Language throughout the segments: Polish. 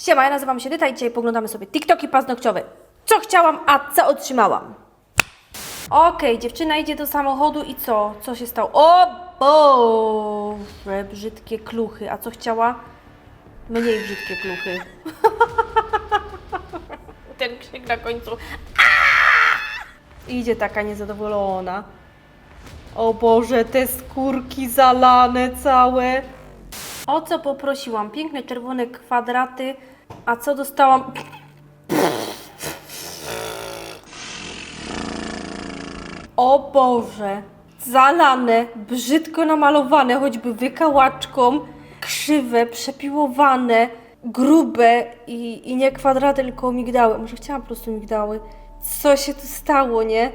Siema, ja nazywam się Dyta i dzisiaj poglądamy sobie TikToki paznokciowe. Co chciałam, a co otrzymałam? Okej, dziewczyna idzie do samochodu i co? Co się stało? O Boże, brzydkie kluchy. A co chciała? Mniej brzydkie kluchy. Ten krzyk na końcu. Idzie taka niezadowolona. O Boże, te skórki zalane całe. O co poprosiłam? Piękne czerwone kwadraty. A co dostałam? O Boże! Zalane, brzydko namalowane, choćby wykałaczką, krzywe, przepiłowane, grube i, i nie kwadraty, tylko migdały. Może chciałam po prostu migdały. Co się tu stało, nie?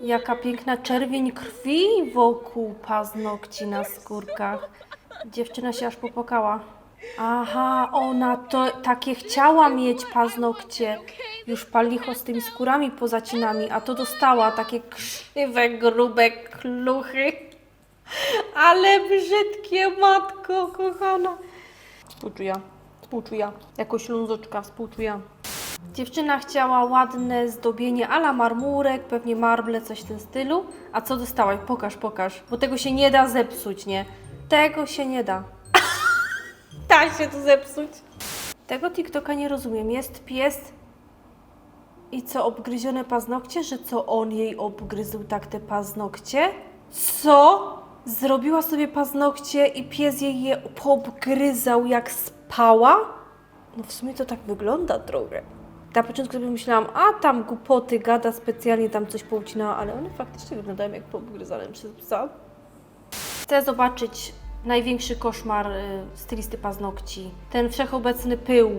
Jaka piękna czerwień krwi wokół paznokci na skórkach. Dziewczyna się aż popłakała. Aha, ona to takie chciała mieć paznokcie. Już palicho z tymi skórami pozacinami, a to dostała takie krzywe, grube kluchy. Ale brzydkie, matko kochana. Współczuję, współczuję. Jako ślązoczka współczuję. Dziewczyna chciała ładne zdobienie ala marmurek, pewnie marble, coś w tym stylu. A co dostałaś? Pokaż, pokaż. Bo tego się nie da zepsuć, nie? Tego się nie da. da się to zepsuć. Tego TikToka nie rozumiem. Jest pies i co, obgryzione paznokcie? Że co, on jej obgryzł tak te paznokcie? Co? Zrobiła sobie paznokcie i pies jej je poobgryzał jak spała? No w sumie to tak wygląda trochę. Na początku sobie myślałam, a tam głupoty gada, specjalnie tam coś poucinała, ale one faktycznie wyglądają jak poobgryzane przez psa. Chcę zobaczyć największy koszmar y, stylisty paznokci. Ten wszechobecny pył.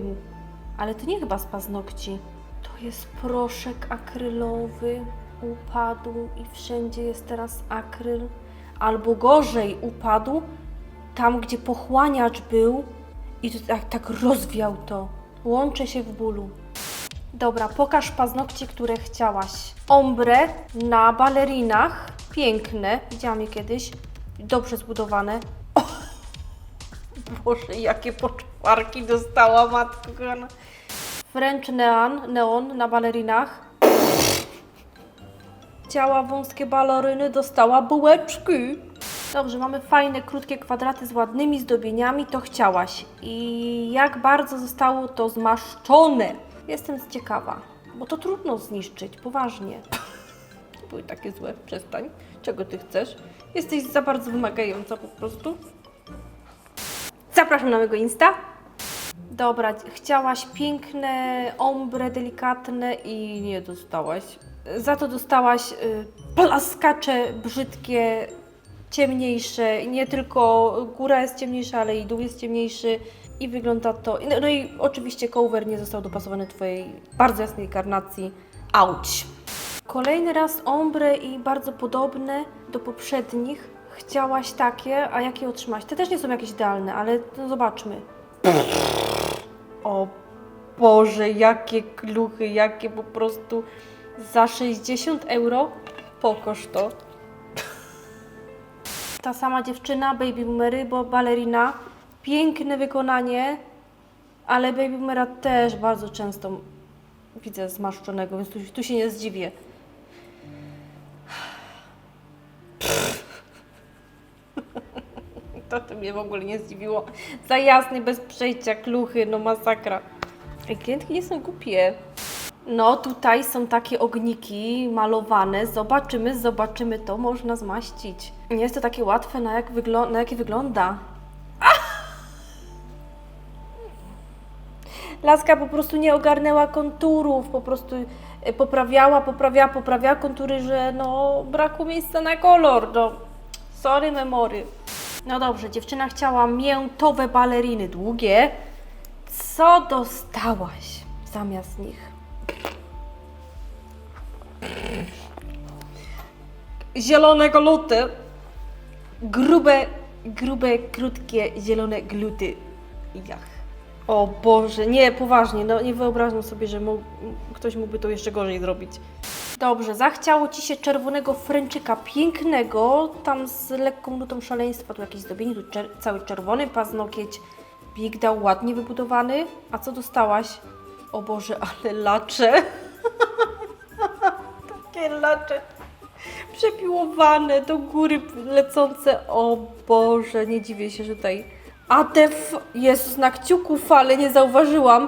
Ale to nie chyba z paznokci. To jest proszek akrylowy. Upadł i wszędzie jest teraz akryl. Albo gorzej, upadł tam, gdzie pochłaniacz był i to tak, tak rozwiał to. Łączę się w bólu. Dobra, pokaż paznokcie, które chciałaś. Ombre na balerinach. Piękne. Widziałam je kiedyś. Dobrze zbudowane. O! Boże, jakie poczwarki dostała matka kochana. French neon, neon na balerinach. Chciała wąskie baleryny, dostała bułeczki. Dobrze, mamy fajne, krótkie kwadraty z ładnymi zdobieniami, to chciałaś. I jak bardzo zostało to zmaszczone? Jestem ciekawa, bo to trudno zniszczyć, poważnie. Były takie złe, przestań. Czego ty chcesz? Jesteś za bardzo wymagająca po prostu. Zapraszam na mojego Insta. Dobra, chciałaś piękne, ombre, delikatne i nie dostałaś. Za to dostałaś y, plaskacze brzydkie, ciemniejsze. Nie tylko góra jest ciemniejsza, ale i dół jest ciemniejszy. I wygląda to. No, no i oczywiście cover nie został dopasowany do Twojej bardzo jasnej karnacji. Auć! Kolejny raz ombre i bardzo podobne do poprzednich. Chciałaś takie, a jakie otrzymałaś? Te też nie są jakieś idealne, ale no zobaczmy. O Boże, jakie kluchy, jakie po prostu za 60 euro pokoż to. Ta sama dziewczyna, baby boomery, bo balerina. Piękne wykonanie, ale baby boomera też bardzo często widzę zmaszczonego, więc tu, tu się nie zdziwię. To, to mnie w ogóle nie zdziwiło. Za jasny, bez przejścia, kluchy, no masakra. Ej, klientki nie są głupie. No, tutaj są takie ogniki malowane. Zobaczymy, zobaczymy, to można zmaścić. Nie jest to takie łatwe, na, jak wyglo- na jakie wygląda. Laska po prostu nie ogarnęła konturów, po prostu e, poprawiała, poprawiała, poprawiała kontury, że no brakło miejsca na kolor, no sorry memory. No dobrze, dziewczyna chciała miętowe baleriny długie. Co dostałaś zamiast nich? Zielone gluty. Grube, grube, krótkie, zielone gluty. Jach. O Boże, nie, poważnie, no nie wyobrażam sobie, że mógł, ktoś mógłby to jeszcze gorzej zrobić. Dobrze, zachciało Ci się czerwonego fręczyka pięknego, tam z lekką nutą szaleństwa, tu jakieś zdobienie, tu czer- cały czerwony paznokieć, Migdał ładnie wybudowany. A co dostałaś? O Boże, ale lacze. Takie lacze. Przepiłowane, do góry lecące. O Boże, nie dziwię się, że tutaj... A te f... Jezus, na kciuku fale, nie zauważyłam.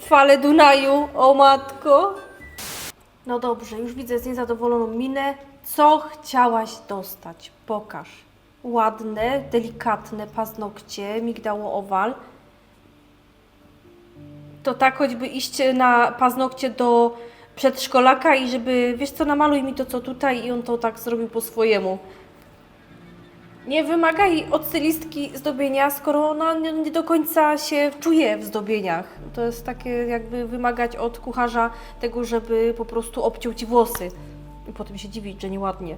Fale Dunaju, o matko. No dobrze, już widzę z niezadowoloną minę. Co chciałaś dostać? Pokaż. Ładne, delikatne paznokcie, migdało owal. To tak choćby iść na paznokcie do przedszkolaka i żeby, wiesz co, namaluj mi to co tutaj i on to tak zrobił po swojemu. Nie wymagaj od stylistki zdobienia, skoro ona nie, do końca się czuje w zdobieniach. To jest takie jakby wymagać od kucharza tego, żeby po prostu obciął ci włosy i potem się dziwić, że nieładnie.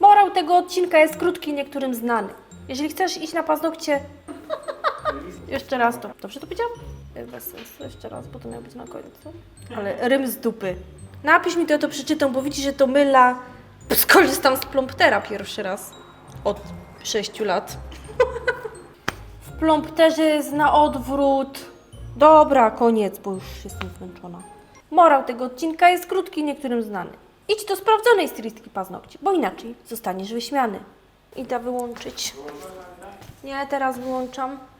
Morał tego odcinka jest krótki, niektórym znany. Jeżeli chcesz iść na paznokcie... Jeszcze raz to. Dobrze to powiedziałam? E, Bez sensu. Jeszcze raz, bo to miało być na końcu. Ale rym z dupy. Napisz mi to, ja to przeczytam, bo widzisz, że to myla. Skorzystam z plomptera pierwszy raz. Od 6 lat. W plompterze jest na odwrót. Dobra, koniec, bo już jestem zmęczona. Morał tego odcinka jest krótki, niektórym znany. Idź do sprawdzonej stylistki paznokci, bo inaczej zostaniesz wyśmiany. Idę wyłączyć. Nie, teraz wyłączam.